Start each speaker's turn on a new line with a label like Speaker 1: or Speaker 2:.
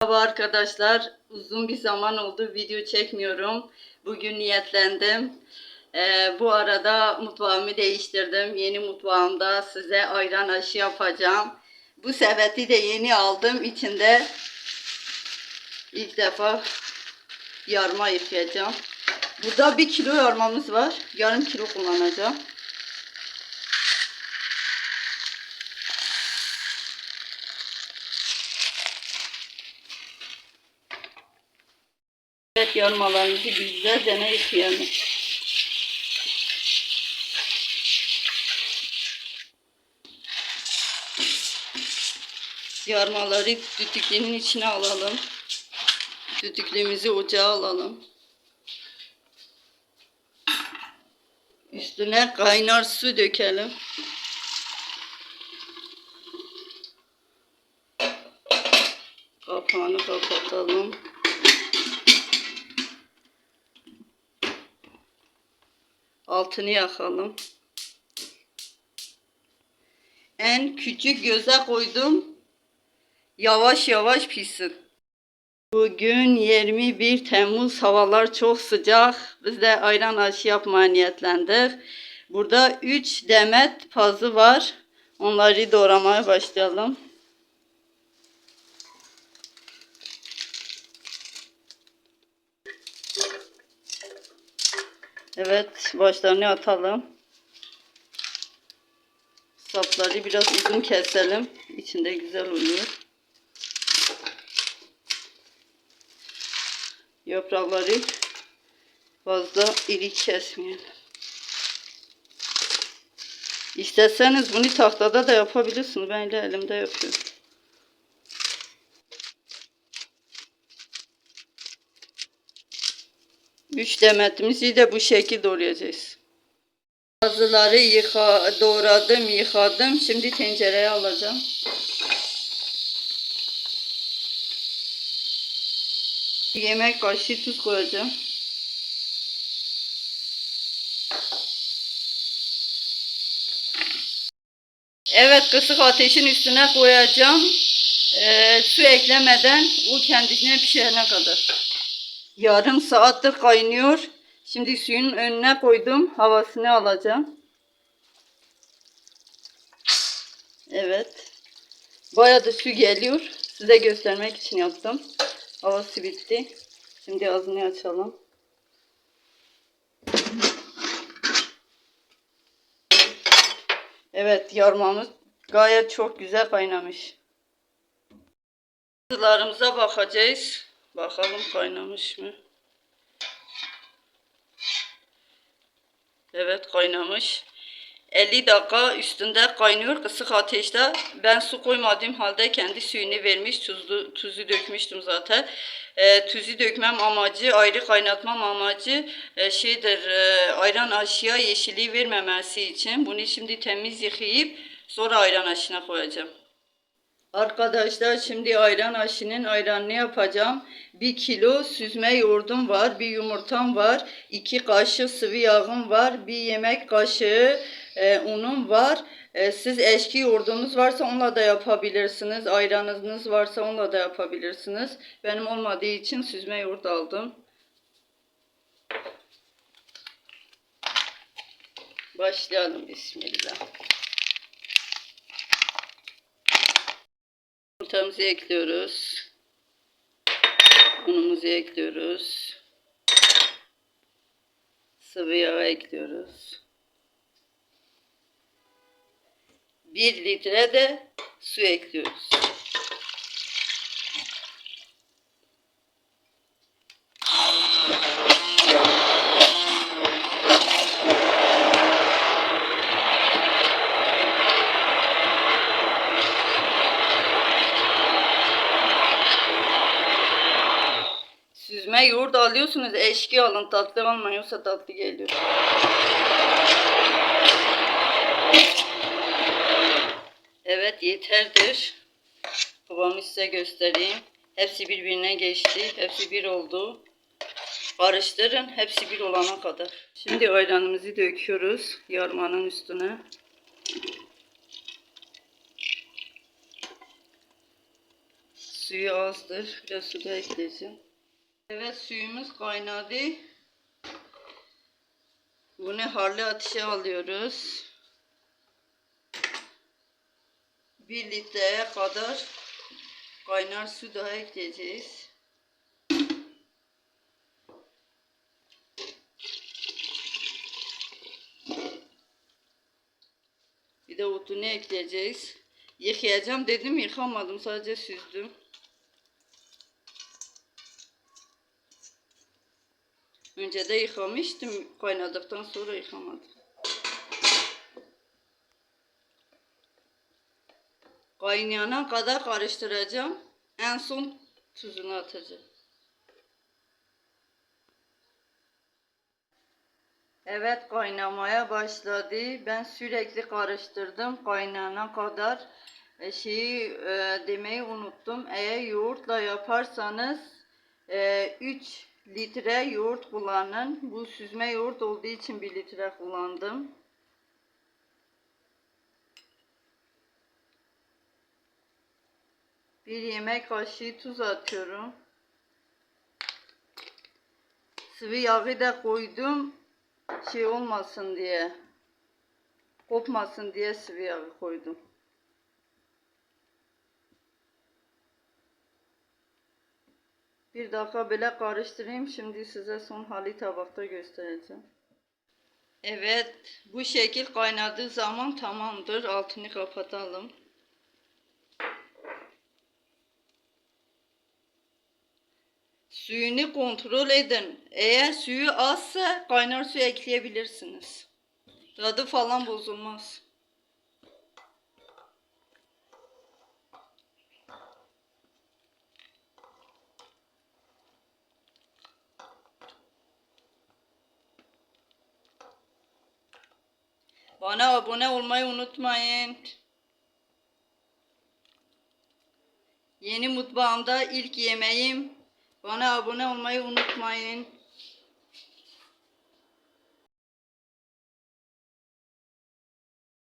Speaker 1: Merhaba arkadaşlar. Uzun bir zaman oldu video çekmiyorum. Bugün niyetlendim. Ee, bu arada mutfağımı değiştirdim. Yeni mutfağımda size ayran aşı yapacağım. Bu sepeti de yeni aldım. İçinde ilk defa yarma yıkayacağım. Burada bir kilo yarmamız var. Yarım kilo kullanacağım. Evet yarmalarımızı güzelce yıkayalım. Yarmaları düdüklünün içine alalım. Düdüklüğümüzü ocağa alalım. Üstüne kaynar su dökelim. Kapağını kapatalım. Altını yakalım. En küçük göze koydum. Yavaş yavaş pişsin. Bugün 21 Temmuz havalar çok sıcak. Biz de ayran aşı yapmaya niyetlendik. Burada 3 demet pazı var. Onları doğramaya başlayalım. Evet, başlarını atalım. Sapları biraz uzun keselim. İçinde güzel oluyor. Yaprakları fazla iri kesmeyelim. İsterseniz bunu tahtada da yapabilirsiniz. Ben de elimde yapıyorum. Üç demetimizi de bu şekilde doğrayacağız. Bazıları yıka, doğradım, yıkadım. Şimdi tencereye alacağım. Yemek kaşığı tuz koyacağım. Evet kısık ateşin üstüne koyacağım. Ee, su eklemeden o kendisine pişene kadar. Yarım saattir kaynıyor. Şimdi suyun önüne koydum. Havasını alacağım. Evet. Bayağı da su geliyor. Size göstermek için yaptım. Havası bitti. Şimdi ağzını açalım. Evet yarmamız gayet çok güzel kaynamış. Sularımıza bakacağız. Bakalım kaynamış mı? Evet kaynamış. 50 dakika üstünde kaynıyor kısık ateşte. Ben su koymadığım halde kendi suyunu vermiş. Tuzlu, tuzu dökmüştüm zaten. E, tuzu dökmem amacı, ayrı kaynatmam amacı e, şeydir. E, ayran aşıya yeşilliği vermemesi için. Bunu şimdi temiz yıkayıp sonra ayran aşına koyacağım. Arkadaşlar şimdi ayran aşının ayranını yapacağım. Bir kilo süzme yoğurdum var. Bir yumurtam var. iki kaşık sıvı yağım var. Bir yemek kaşığı e, unum var. E, siz eşki yoğurdunuz varsa onunla da yapabilirsiniz. Ayranınız varsa onunla da yapabilirsiniz. Benim olmadığı için süzme yoğurt aldım. Başlayalım. Bismillah. Yumurtamızı ekliyoruz. Unumuzu ekliyoruz. Sıvı yağ ekliyoruz. Bir litre de su ekliyoruz. Süzme yoğurt alıyorsunuz. Eşki alın. Tatlı almayın. Yoksa tatlı geliyor. Evet yeterdir. Kıvamı size göstereyim. Hepsi birbirine geçti. Hepsi bir oldu. Karıştırın. Hepsi bir olana kadar. Şimdi ayranımızı döküyoruz. Yarmanın üstüne. Suyu azdır. Biraz su da ekleyeceğim. Evet suyumuz kaynadı. Bunu harlı ateşe alıyoruz. Bir litreye kadar kaynar su daha ekleyeceğiz. Bir de otunu ekleyeceğiz. Yıkayacağım dedim yıkamadım sadece süzdüm. Önce de yıkamıştım kaynadıktan sonra yıkamadım. Kaynayana kadar karıştıracağım. En son tuzunu atacağım. Evet kaynamaya başladı. Ben sürekli karıştırdım kaynayana kadar. E, şeyi e, demeyi unuttum. Eğer yoğurtla yaparsanız 3 litre yoğurt kullanın. Bu süzme yoğurt olduğu için 1 litre kullandım. Bir yemek kaşığı tuz atıyorum. Sıvı yağı da koydum. Şey olmasın diye. Kopmasın diye sıvı yağı koydum. Bir dakika böyle karıştırayım. Şimdi size son hali tabakta göstereceğim. Evet, bu şekil kaynadığı zaman tamamdır. Altını kapatalım. Suyunu kontrol edin. Eğer suyu azsa kaynar su ekleyebilirsiniz. Tadı falan bozulmaz. Bana abone olmayı unutmayın. Yeni mutfağımda ilk yemeğim. Bana abone olmayı unutmayın.